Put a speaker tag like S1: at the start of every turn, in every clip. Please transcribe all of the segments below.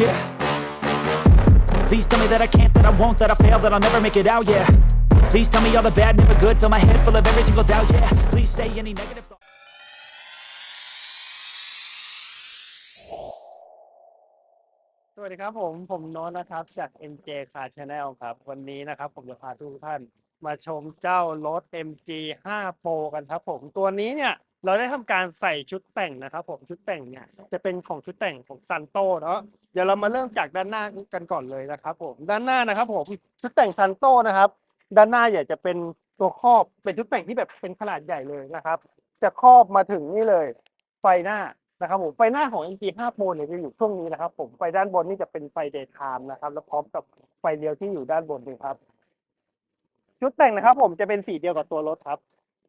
S1: yeah Please tell me that I can't, that I won't, that I fail, that I'll never make it out, yeah Please tell me all the bad, never good, fill my head full of every single doubt, yeah Please say any negative thought s สวัสดีครับผม ผมโน้นนะครับ จาก MJ Car Channel ครับ วันนี้นะครับ ผมจะพาทุกท่านมาชมเจ้ารถ MG 5 Pro กันครับผม ตัวนี้เนี่ยเราได้ทำการใส่ชุดแต่งนะครับ ผมชุดแต่งเนี่ย จะเป็นของชุดแต่งของซันโตเนาะเดี๋ยวเรามาเริ่มจากด้านหน้ากันก่อนเลยนะครับ ผมด้านหน้านะครับ ผมชุดแต่งซันโตนะครับ ด้านหน้าใหญ่จะเป็นตัวครอบเป็นชุดแต่งที่แบบเป็นขนาดใหญ่เลยนะครับ จะครอบมาถึงนี่เลย ไฟหน้านะครับ ผมไฟหน้าของ MG5 Pro เนี่ยจะอยู่ช่วงนี้นะครับ ผมไฟด้านบนนี่จะเป็นไฟเดย์ไทม์นะครับ แล้วพร้อมกับไฟเดียวที่อยู่ด้านบนนี่ครับ ชุดแต่งนะครับ ผมจะเป็นสีเดียวกับตัวรถครับ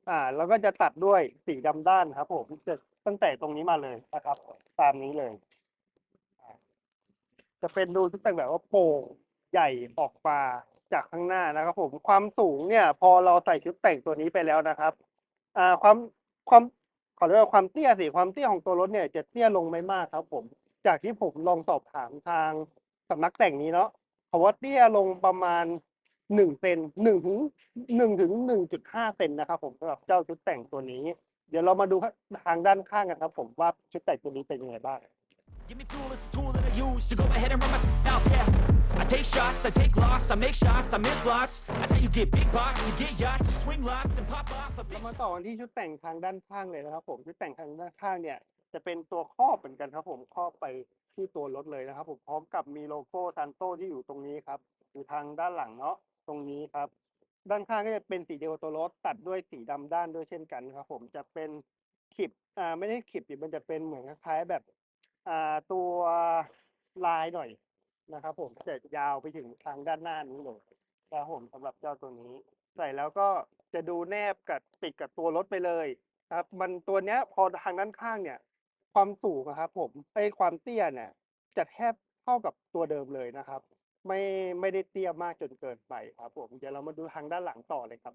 S1: อ่าเราก็จะตัดด้วยสีดำด้านครับ ผมจะตั้งแต่ตรงนี้มาเลยนะครับตามนี้เลย จะเป็นดูทีแต่งแบบว่าโป่งใหญ่ออกมาจากข้างหน้านะครับ ผม ความสูงเนี่ย พอเราใส่ชุดแต่งตัวนี้ไปแล้วนะครับอ่าความความขอเรียกว่าความเตี้ยสิความเตี้ยของตัวรถเนี่ยจะเตี้ยลงไม่มากครับผม จากที่ผมลองสอบถามทางสำนักแต่งนี้เนาะเขาว่าเตี้ยลงประมาณหนึ่งเซนหนึ่งถึงหนึ่งถึงหนึ่งจุดห้าเซนนะครับผมสำหรับเจ้าชุดแต่งตัวนี้ เดี๋ยวเรามาดูทางด้านข้างกันครับผมว่าชุดแต่งตัวนี้เป็นยังไงบ้างมาต่อกันที่ชุดแต่งทางด้านข้างเลยนะครับผมชุดแต่งทางด้านข้างเนี่ยจะเป็นตัวครอบเหมือนกันครับผมครอบไปที่ตัวรถเลยนะครับผมพร้อมกับมีโลโก้ซันโต้ที่อยู่ตรงนี้ครับอยู่ทางด้านหลังเนาะตรงนี้ครับ ด้านข้างก็จะเป็นสีเดียวตัวรถตัดด้วยสีดำด้านด้วยเช่นกันครับ ผมจะเป็นขีบอ่าไม่ได้ขีบมันจะเป็นเหมือนคล้ายแบบอ่าตัวลายหน่อยนะครับผมจะยาวไปถึงทางด้านหน้านี้เลยครับผมสำหรับเจ้าตัวนี้ ใส่แล้วก็จะดูแนบกับติดกับตัวรถไปเลย ครับ มันตัวเนี้ยพอทางด้านข้างเนี่ย ความสูงนะครับผมไอความเตี้ยเนี่ยจะแทบเท่ากับตัวเดิมเลยนะครับไม่ไม่ได้เตี้ยมากจนเกินไปครับผมเดี๋ยวเรามาดูทางด้านหลังต่อเลยครับ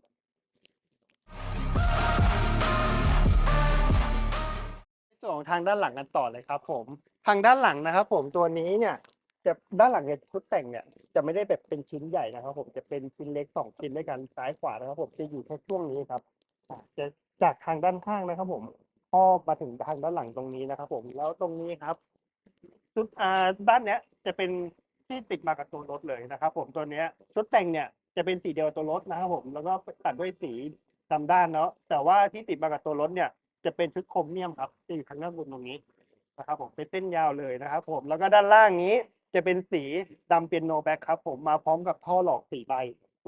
S1: ส่วนองทางด้านหลังกันต่อเลยครับ ผมทางด้านหลังนะครับ ผมตัวนี้เนี่ย จะด้านหลังเนี่ยชุดแต่งเนี่ยจะไม่ได้แบบเป็นชิ้นใหญ่นะครับ ผมจะเป็นชิ้นเล็กสองชิ้นด้วยกันซ้ายขวานะครับผมจะอยู่แค่ช่วงนี้ครับ จะจากทางด้านข้างนะครับ ผมอ้อมมาถึงทางด้านหลังตรงนี้นะครับ ผมแล้วตรงนี้ครับชุดอ่าด้านเนี้ยจะเป็นที่ติดมากับตัวรถเลยนะครับผมตัวเนี้ยชุดแต่งเนี่ยจะเป็นสีเดียวตัวรถนะครับผมแล้วก็ตัดด้วยสีดำด้านเนาะแต่ว่าที่ติดมากับตัวรถเนี่ย จะเป็นชุดคมเนียมครับจะอยู่ข้างหน้าบนตรงนี้นะครับผมเป็นเส้นยาวเลยนะครับผมแล้วก็ด้านล่างนี้จะเป็นสีดำเปียโนแบ็คครับผมมาพร้อมกับท่อหลอกสีใบ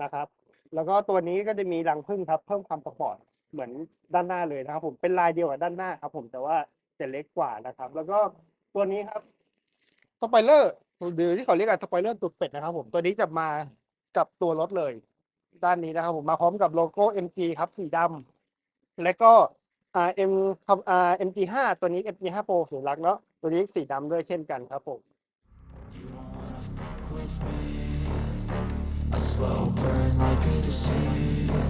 S1: นะครับ แล้วก็ตัวนี้ก็จะมีรังพึ่งครับ เพิ่มความสปอร์ตเหมือนด้านหน้าเลยนะครับผมเป็นลายเดียวกับด้านหน้าครับ ผมแต่ว่าจะเล็กกว่านะครับแล้วก็ตัวนี้ครับสไปเลอร์หรือที่เขาเรียกกันสปอยเลอร์ตุดเป็ดนะครับผม ตัวนี้จะมากับตัวรถเลย ด้านนี้นะครับผมมาพร้อมกับโลโก้ MG ครับสีดำและก็ M MG5 ตัวนี้ MG5 Pro สีลักเนาะตัวนี้สีดำด้วยเช่นกันครับผม slow burn like a disease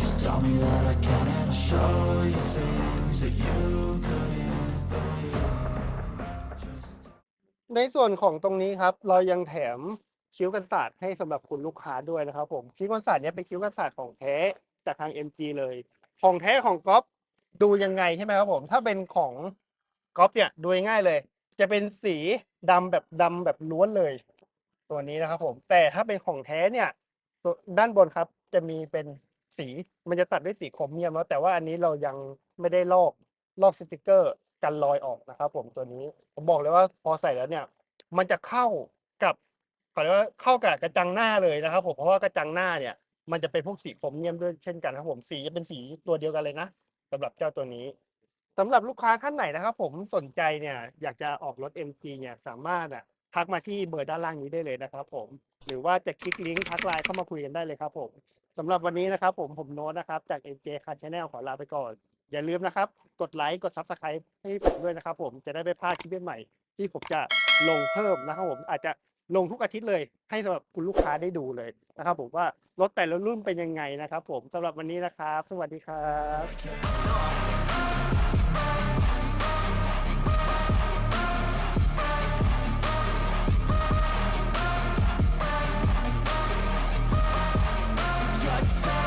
S1: Just tell me that I can t show ในส่วนของตรงนี้ครับ เรายังแถมคิ้วกันศาสตร์ให้สำหรับคุณลูกค้าด้วยนะครับผมคิ้วกันศาสตร์เนี้ยเป็นคิ้วกันศาสตร์ของแท้ จากทาง MG เลย ของแท้ของก๊อฟดูยังไงใช่ไหมครับผม ถ้าเป็นของก๊อฟเนี่ยดูง่ายเลย จะเป็นสีดำแบบดำแบบล้วนเลย ตัวนี้นะครับ ผม แต่ถ้าเป็นของแท้เนี่ยด้านบนครับ จะมีเป็นสีมันจะตัดด้วยสีขคเมียมแล้วแต่ว่าอันนี้เรายังไม่ได้ลอกลอกสติกเกอร์กันลอยออกนะครับผมตัวนี้ผมบอกเลยว่าพอใส่แล้วเนี่ยมันจะเข้ากับเขาเรียกว่าเข้ากับกระจังหน้าเลยนะครับ ผมเพราะว่ากระจังหน้าเนี่ย มันจะเป็นพวกสีผมเงียมด้วยเช่นกันครับผมสีจะเป็นสีตัวเดียวกันเลยนะสำหรับเจ้าตัวนี้ สำหรับลูกค้าท่านไหนนะครับ ผมสนใจเนี่ยอยากจะออกรถ MG เนี่ยสามารถอ่ะทักมาที่เบอร์ด้านล่างนี้ได้เลยนะครับผมหรือว่าจะคลิกลิงก์ทักไลน์เข้ามาคุยกันได้เลยครับผมสำหรับวันนี้นะครับ ผมผมโน้ตนะครับจาก MJ Car Channel ขอลาไปก่อนอย่าลืมนะครับ กดไลค์ กดซับสไคร b ์ให้ผมด้วยนะครับผม จะได้ไม่พลาดคลิปใหม่ ที่ผมจะลงเพิ่มนะครับผม อาจจะลงทุกอาทิตย์เลยให้สำหรับคุณลูกค้าได้ดูเลยนะครับผมว่า รถแต่ละรุ่นเป็นยังไงนะครับผมสำหรับวันนี้นะครับ สวัสดีครับ